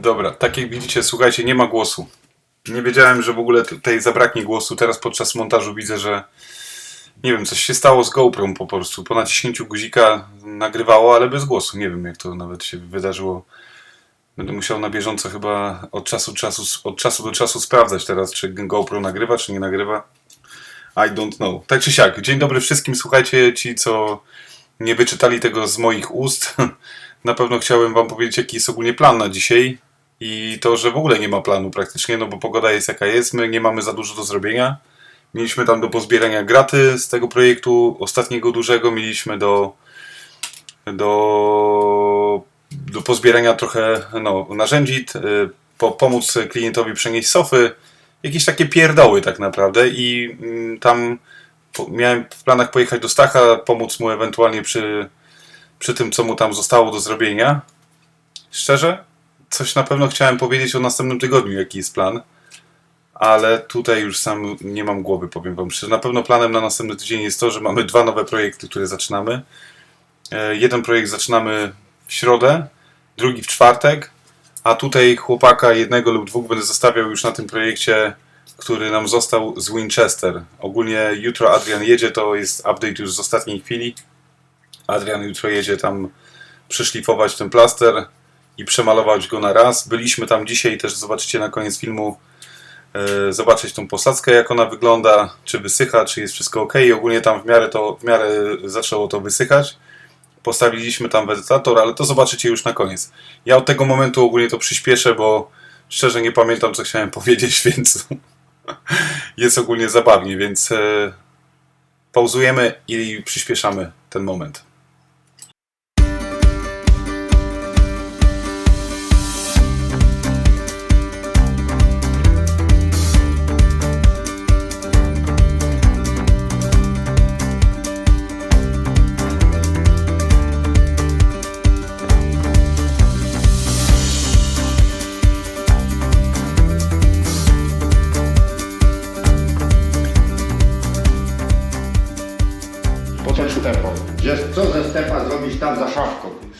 Dobra, tak jak widzicie, słuchajcie, nie ma głosu. Nie wiedziałem, że w ogóle tutaj zabraknie głosu. Teraz podczas montażu widzę, że nie wiem, coś się stało z GoPro po prostu. Po naciśnięciu guzika nagrywało, ale bez głosu. Nie wiem, jak to nawet się wydarzyło. Będę musiał na bieżąco chyba od czasu, czasu, od czasu do czasu sprawdzać teraz, czy GoPro nagrywa, czy nie nagrywa. I don't know. Tak czy siak, dzień dobry wszystkim. Słuchajcie, ci co nie wyczytali tego z moich ust. Na pewno chciałem wam powiedzieć, jaki jest ogólnie plan na dzisiaj. I to, że w ogóle nie ma planu praktycznie, no bo pogoda jest jaka jest, my nie mamy za dużo do zrobienia. Mieliśmy tam do pozbierania graty z tego projektu ostatniego dużego, mieliśmy do do, do pozbierania trochę no, narzędzi, po, pomóc klientowi przenieść sofy, jakieś takie pierdoły tak naprawdę i mm, tam miałem w planach pojechać do Stacha, pomóc mu ewentualnie przy, przy tym, co mu tam zostało do zrobienia. Szczerze, coś na pewno chciałem powiedzieć o następnym tygodniu, jaki jest plan, ale tutaj już sam nie mam głowy, powiem wam szczerze. Na pewno planem na następny tydzień jest to, że mamy dwa nowe projekty, które zaczynamy. E, Jeden projekt zaczynamy w środę, drugi w czwartek, a tutaj chłopaka jednego lub dwóch będę zostawiał już na tym projekcie, który nam został z Winchester. Ogólnie jutro Adrian jedzie, to jest update już z ostatniej chwili. Adrian jutro jedzie tam przyszlifować ten plaster i przemalować go na raz. Byliśmy tam dzisiaj, też zobaczycie na koniec filmu, e, zobaczyć tą posadzkę, jak ona wygląda, czy wysycha, czy jest wszystko ok. I ogólnie tam w miarę, to, w miarę zaczęło to wysychać. Postawiliśmy tam wentylator, ale to zobaczycie już na koniec. Ja od tego momentu ogólnie to przyspieszę, bo szczerze nie pamiętam, co chciałem powiedzieć, więc jest ogólnie zabawnie, więc e, pauzujemy i przyspieszamy ten moment.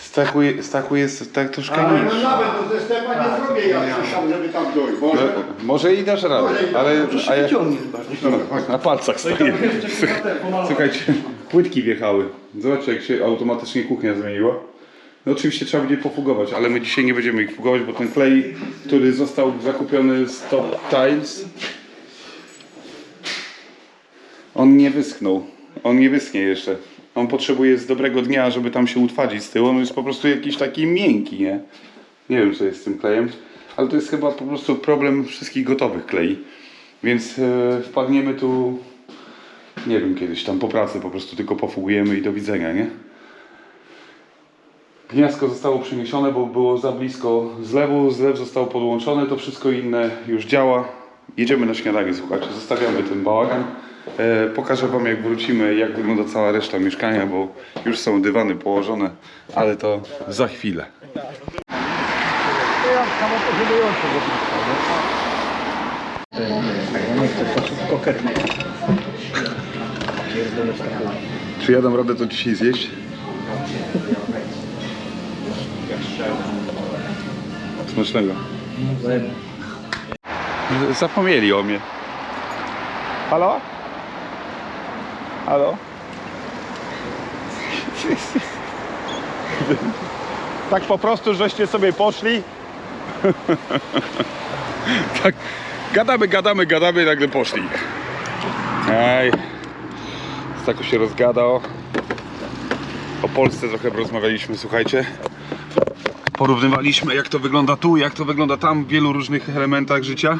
Stachu, stachu jest tak troszkę Ale no niższy. nawet no, ze stepa nie zrobię ja tam, żeby tam dojść. Może? No, może i dasz radę, ale... A ja, chodź. na palcach stoję. Słuchajcie, płytki wjechały. Zobaczcie jak się automatycznie kuchnia zmieniła. No oczywiście trzeba będzie pofugować, ale my dzisiaj nie będziemy ich fugować, bo ten klej, który został zakupiony z Top Tiles, on nie wyschnął. On nie wyschnie jeszcze. On potrzebuje z dobrego dnia, żeby tam się utwardzić z tyłu. On jest po prostu jakiś taki miękki, nie? Nie wiem, co jest z tym klejem, ale to jest chyba po prostu problem wszystkich gotowych klei. Więc e, wpadniemy tu, nie wiem, kiedyś tam po pracy po prostu tylko pofugujemy i do widzenia, nie? Gniazdko zostało przeniesione, bo było za blisko zlewu, zlew został podłączony, to wszystko inne już działa. Jedziemy na śniadanie, słuchajcie, zostawiamy ten bałagan. E, pokażę Wam jak wrócimy, jak wygląda cała reszta mieszkania, bo już są dywany położone, ale to za chwilę. Czy ja dam radę to dzisiaj zjeść? Smacznego. Zapomnieli o mnie. Halo? Halo? Tak po prostu, żeście sobie poszli? tak, gadamy, gadamy, gadamy i nagle poszli. Ej, Stako się rozgadał. O Polsce trochę rozmawialiśmy, słuchajcie. Porównywaliśmy jak to wygląda tu, jak to wygląda tam w wielu różnych elementach życia.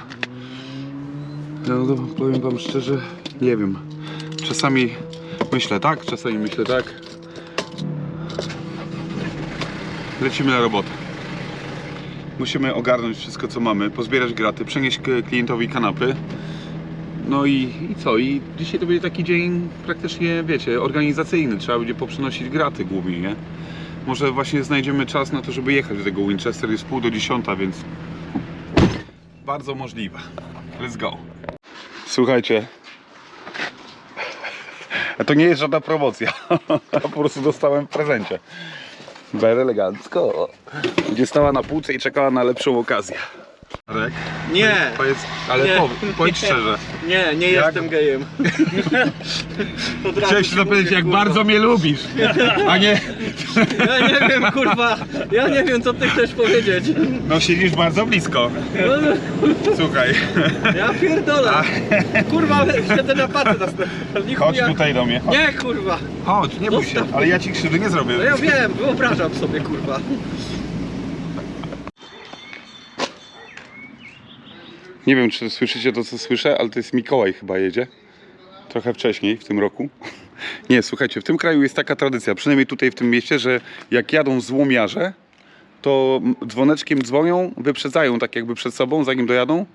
No to powiem wam szczerze, nie wiem. Czasami myślę tak, czasami myślę tak. Lecimy na robotę. Musimy ogarnąć wszystko co mamy, pozbierać graty, przenieść klientowi kanapy. No i, i co? I dzisiaj to będzie taki dzień praktycznie, wiecie, organizacyjny. Trzeba będzie poprzynosić graty głównie, nie? Może właśnie znajdziemy czas na to, żeby jechać do tego Winchester. Jest pół do dziesiąta, więc bardzo możliwe. Let's go. Słuchajcie. To nie jest żadna promocja. Ja po prostu dostałem w prezencie. Ber elegancko. Będzie stała na półce i czekała na lepszą okazję. Nie, powiedz, ale Nie. powiedz, powiedz szczerze. nie, nie Jak? jestem gejem. To powiedzieć, mówię, jak kurwa. bardzo mnie lubisz, a nie... Ja nie wiem, kurwa, ja nie wiem, co ty chcesz powiedzieć. No siedzisz bardzo blisko. No, Słuchaj, Ja pierdolę. Kurwa, siedzę na paty następnie. chodź tutaj do mnie. Chodź, Nie, kurwa. chodź nie bój się, ale ja ci krzywdy nie zrobię. No ja wiem, wyobrażam sobie, kurwa. Nie wiem, czy słyszycie to, co słyszę, ale to jest Mikołaj chyba jedzie. Trochę wcześniej w tym roku. Nie, słuchajcie, w tym kraju jest taka tradycja, przynajmniej tutaj w tym mieście, że jak jadą złomiarze, to dzwoneczkiem dzwonią, wyprzedzają tak jakby przed sobą, zanim dojadą,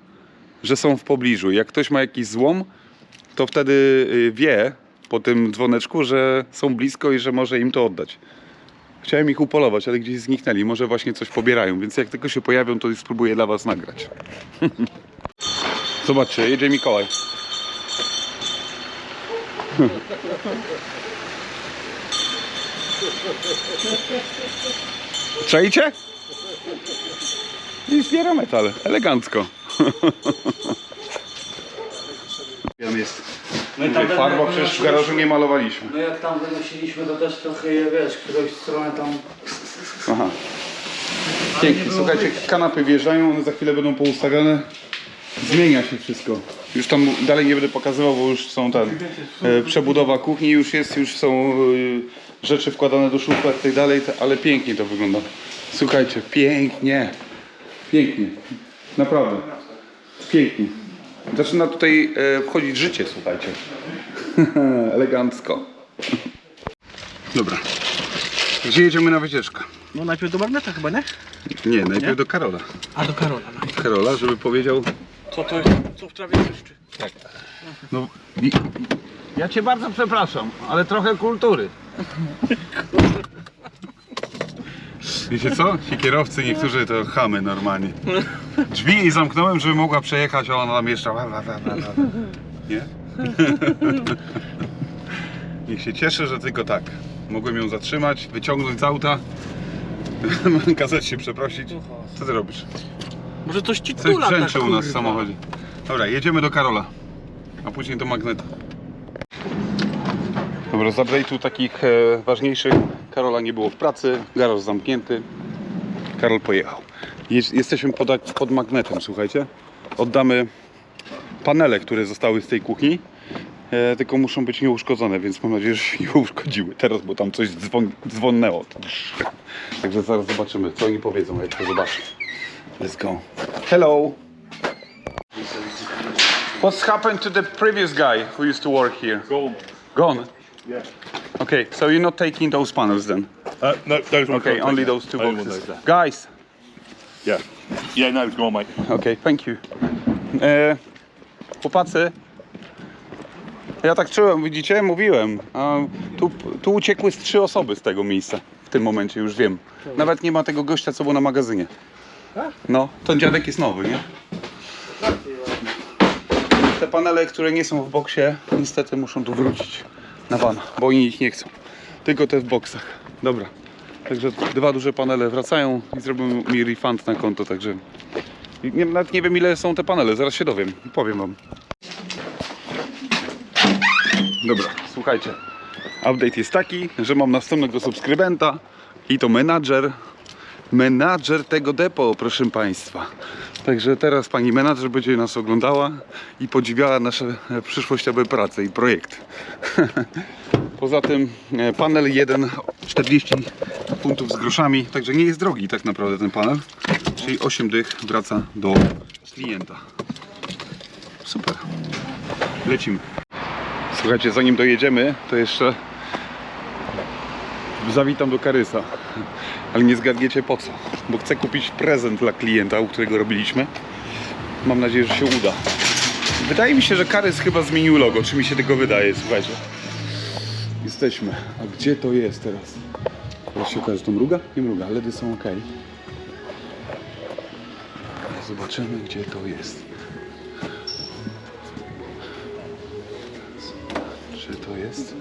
że są w pobliżu. Jak ktoś ma jakiś złom, to wtedy y, wie po tym dzwoneczku, że są blisko i że może im to oddać. Chciałem ich upolować, ale gdzieś zniknęli. Może właśnie coś pobierają, więc jak tylko się pojawią, to spróbuję dla was nagrać. Zobaczcie, jedzie Mikołaj. Czajcie? I zbiera metal, elegancko. Jest tam farba, przecież w garażu nie malowaliśmy. No jak tam wynosiliśmy, to też trochę je, wiesz, którąś stronę tam... Aha. Pięknie, słuchajcie, kanapy wjeżdżają, one za chwilę będą poustawiane. Zmienia się wszystko. Już tam dalej nie będę pokazywał, bo już są tam e, przebudowa kuchni, już jest, już są e, rzeczy wkładane do szuflad i tak dalej, ale pięknie to wygląda. Słuchajcie, pięknie. Pięknie. Naprawdę. Pięknie. Zaczyna tutaj e, wchodzić życie, słuchajcie. Elegancko. Dobra. Gdzie jedziemy na wycieczkę? No najpierw do Magneta chyba, nie? Nie, najpierw do Karola. A do Karola, no. Karola, żeby powiedział. Co to co w trawie piszczy? No, i- ja cię bardzo przepraszam, ale trochę kultury. Wiecie co? Ci kierowcy niektórzy to chamy normalnie. Drzwi jej zamknąłem, żeby mogła przejechać, a ona tam jeszcze. wa, wa, wa, wa, wa. Nie? Niech się cieszy, że tylko tak. Mogłem ją zatrzymać, wyciągnąć z auta, kazać się przeprosić. Co ty robisz? Może coś ci Coś tula, brzęczy tak, u nas w samochodzie. Dobra, jedziemy do Karola, a później do Magneta. Dobra, z update'u takich e, ważniejszych Karola nie było w pracy, garaż zamknięty. Karol pojechał. Jest, jesteśmy pod, pod Magnetem, słuchajcie. Oddamy panele, które zostały z tej kuchni. E, tylko muszą być nieuszkodzone, więc mam nadzieję, że się nie uszkodziły teraz, bo tam coś dzwon, dzwonnęło. Także zaraz zobaczymy, co oni powiedzą, jak to zobaczę. Let's go. Hello. What's happened to the previous guy who used to work here? Gone. Gone? Yeah. Okay, so you're not taking those panels then? Uh, no, those ones Okay, only those two boxes. those. Guys, Yeah. Yeah, no, go on, mate. okay, thank you. E, chłopacy, ja tak czułem, widzicie, mówiłem. A tu, tu uciekły z trzy osoby z tego miejsca. W tym momencie już wiem. Nawet nie ma tego gościa, co był na magazynie. No, ten dziadek jest nowy, nie? Te panele, które nie są w boksie, niestety muszą tu wrócić na wana, bo oni ich nie chcą. Tylko te w boksach. Dobra. Także dwa duże panele wracają i zrobią mi refund na konto, także nie, nawet nie wiem ile są te panele, zaraz się dowiem, powiem wam. Dobra, słuchajcie. Update jest taki, że mam następnego subskrybenta i to menadżer. Menadżer tego depo, proszę Państwa. Także teraz pani menadżer będzie nas oglądała i podziwiała nasze e, przyszłościowe prace i projekt. Poza tym e, panel 1 40 funtów z groszami, także nie jest drogi tak naprawdę ten panel. Czyli 8 dych wraca do klienta. Super. Lecimy. Słuchajcie, zanim dojedziemy, to jeszcze zawitam do Karysa. Ale nie zgadniecie po co. Bo chcę kupić prezent dla klienta, u którego robiliśmy. Mam nadzieję, że się uda. Wydaje mi się, że Karys chyba zmienił logo. Czy mi się tego wydaje, słuchajcie. Jesteśmy. A gdzie to jest teraz? Teraz się okaże, że to mruga? Nie mruga, LEDy są ok. Zobaczymy, gdzie to jest. Jest?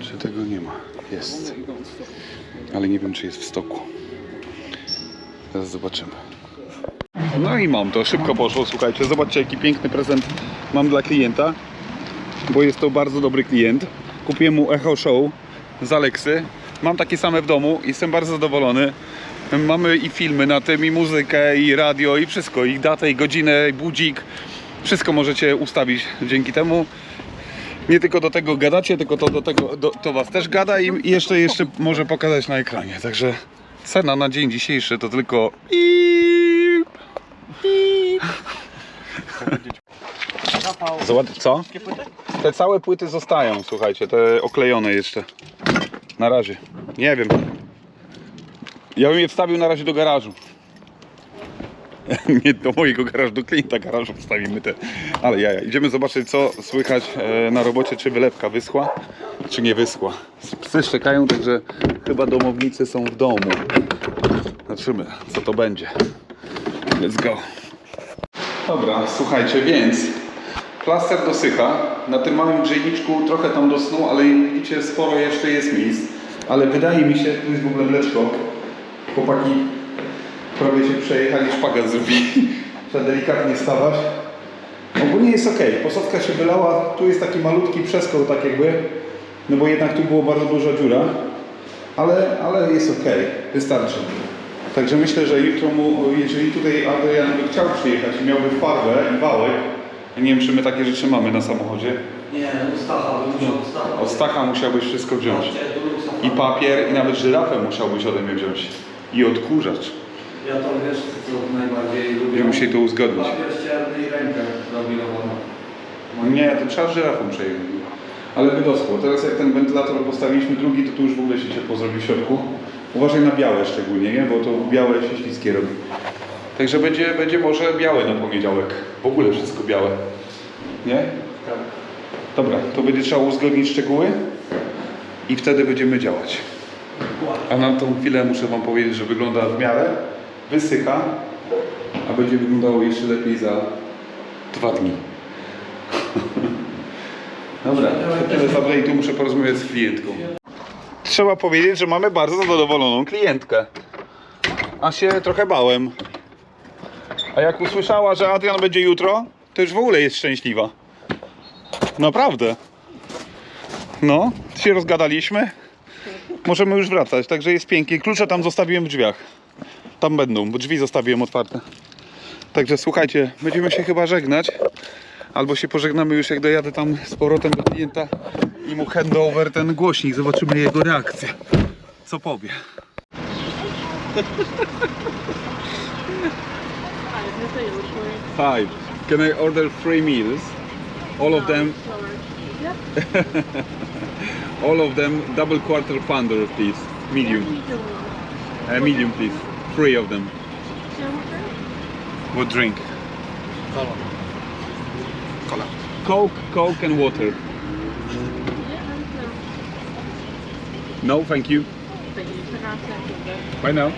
Czy tego nie ma? Jest. ale nie wiem czy jest w stoku. Zaraz zobaczymy. No i mam to, szybko poszło, słuchajcie, zobaczcie jaki piękny prezent mam dla klienta, bo jest to bardzo dobry klient. Kupiłem mu Echo Show z Alexy, mam takie same w domu, jestem bardzo zadowolony. Mamy i filmy na tym, i muzykę, i radio, i wszystko, i datę, i godzinę, i budzik. Wszystko możecie ustawić dzięki temu. Nie tylko do tego gadacie, tylko to do tego do, to was też gada i, jeszcze jeszcze może pokazać na ekranie. Także cena na dzień dzisiejszy to tylko Pip, pip. Zobacz, co? Te całe płyty zostają, słuchajcie, te oklejone jeszcze. Na razie. Nie wiem. Ja bym je wstawił na razie do garażu. Nie do mojego garażu, do klienta garażu wstawimy te. Ale ja, idziemy zobaczyć co słychać e, na robocie, czy wylewka wyschła, czy nie wyschła. Psy szczekają, także chyba domownicy są w domu. Zobaczymy, co to będzie. Let's go. Dobra, słuchajcie, więc plaster dosycha. Na tym małym grzejniczku trochę tam dosnął, ale widzicie sporo jeszcze jest miejsc. Ale wydaje mi się, tu jest w ogóle mleczko. Chłopaki prawie się przejechali, szpagat zrobili. Trzeba delikatnie stawać. Ogólnie jest ok. Posadzka się wylała. Tu jest taki malutki przeskok, tak jakby. No bo jednak tu było bardzo duża dziura. Ale, ale jest ok. Wystarczy. Także myślę, że jutro mu, jeżeli tutaj Adrian by chciał przyjechać i miałby farbę i wałek, nie wiem czy my takie rzeczy mamy na samochodzie. Nie, Stacha, bym musiał Stacha. Od Stacha musiałbyś wszystko wziąć. I papier, i nawet żyrafę musiałbyś ode mnie wziąć. I odkurzacz. Ja to wiesz, co najbardziej lubię. Będziemy musieli to uzgodnić. Papier ścierny i rękę. Nie, to trzeba żyrafą przejechać. Ale by doschło. Teraz jak ten wentylator postawiliśmy drugi, to tu już w ogóle się ciepło zrobi w środku. Uważaj na białe szczególnie, nie? bo to białe się śliskie robi. Także będzie, będzie może białe na poniedziałek. W ogóle wszystko białe. Nie? Tak. Dobra, to będzie trzeba uzgodnić szczegóły i wtedy będziemy działać. A na tą chwilę muszę Wam powiedzieć, że wygląda w miarę, wysycha, a będzie wyglądało jeszcze lepiej za dwa dni. Dobra, to tyle za update'u, muszę porozmawiać z klientką. Trzeba powiedzieć, że mamy bardzo zadowoloną klientkę. A się trochę bałem. A jak usłyszała, że Adrian będzie jutro, to już w ogóle jest szczęśliwa. Naprawdę. No, się rozgadaliśmy. Możemy już wracać, także jest pięknie. Klucze tam zostawiłem w drzwiach. Tam będą, bo drzwi zostawiłem otwarte. Także słuchajcie, będziemy się chyba żegnać. Albo się pożegnamy już jak dojadę tam z powrotem do klienta i mu handover ten głośnik. Zobaczymy jego reakcję. Co powie. Hi, can I order three meals? All of them All of them double quarter pounder, please. Medium. Uh, medium, please. Three of them. What drink? Cola. Cola. Coke, Coke and water. No, thank you. Bye now.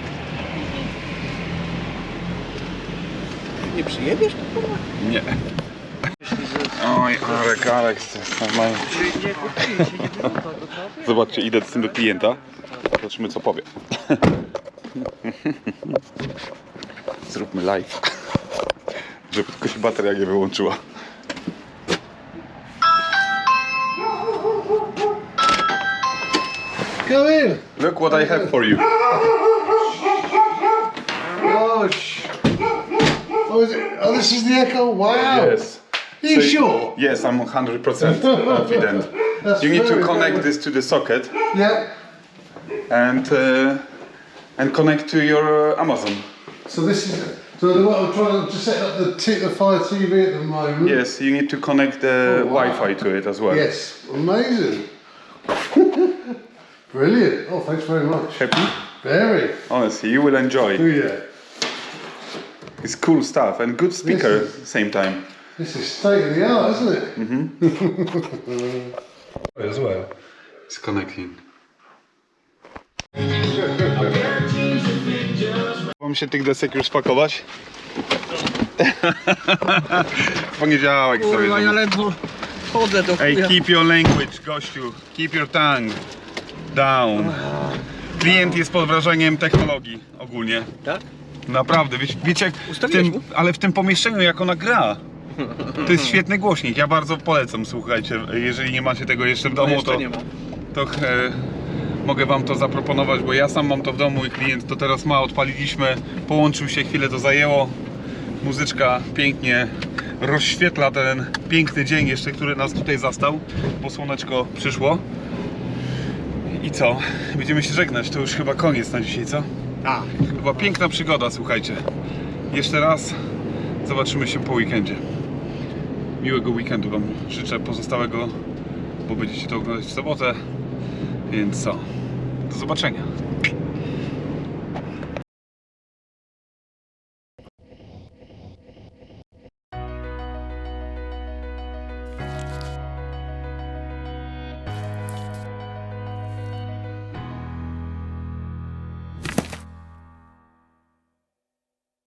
Nie przyjedziesz? Nie. Oj, Arek, Alex, to jest normalnie. Zobaczcie, idę z tym do klienta. Zobaczymy, co powie. Zróbmy live. Żeby tylko się bateria nie wyłączyła. Go in. Look what I have for you. Oh, sh- oh, is it? oh, this is the Echo. Wow. Yes. Are you So- sure? Yes, I'm 100% confident. That's You need to connect very- this to the socket Yeah. and uh, and connect to your uh, Amazon. So this is. So the, what I'm trying to set up the, t- the Fire TV at the moment. Yes, you need to connect the Oh, wow. Wi-Fi to it as well. Yes. Amazing. Brilliant. Oh, thanks very much. Happy? Very. Honestly, you will Oh enjoy. yeah. It's cool stuff and good speaker This same time. This is state of the art, isn't it? Mm-hmm. As well. It's connecting. Mam się tych desek już spakować? Poniedziałek sobie. Kurwa, ja ledwo chodzę do chuja. keep your language, gościu. Keep your tongue down. Klient jest pod wrażeniem technologii ogólnie. Tak? Naprawdę, wiecie, wiecie jak w Ustawiłeś tym, mu? ale w tym pomieszczeniu jak ona gra. To jest świetny głośnik, ja bardzo polecam, słuchajcie, jeżeli nie macie tego jeszcze w No domu, jeszcze to, nie ma. to e, mogę wam to zaproponować, bo ja sam mam to w domu i klient to teraz ma, odpaliliśmy, połączył się, chwilę to zajęło. Muzyczka pięknie rozświetla ten piękny dzień jeszcze, który nas tutaj zastał, bo słoneczko przyszło. I co? Będziemy się żegnać, to już chyba koniec na dzisiaj, co? A, Była piękna przygoda, słuchajcie. Jeszcze raz zobaczymy się po weekendzie. Miłego weekendu Wam życzę pozostałego, bo będziecie to oglądać w sobotę. Więc co? Do zobaczenia.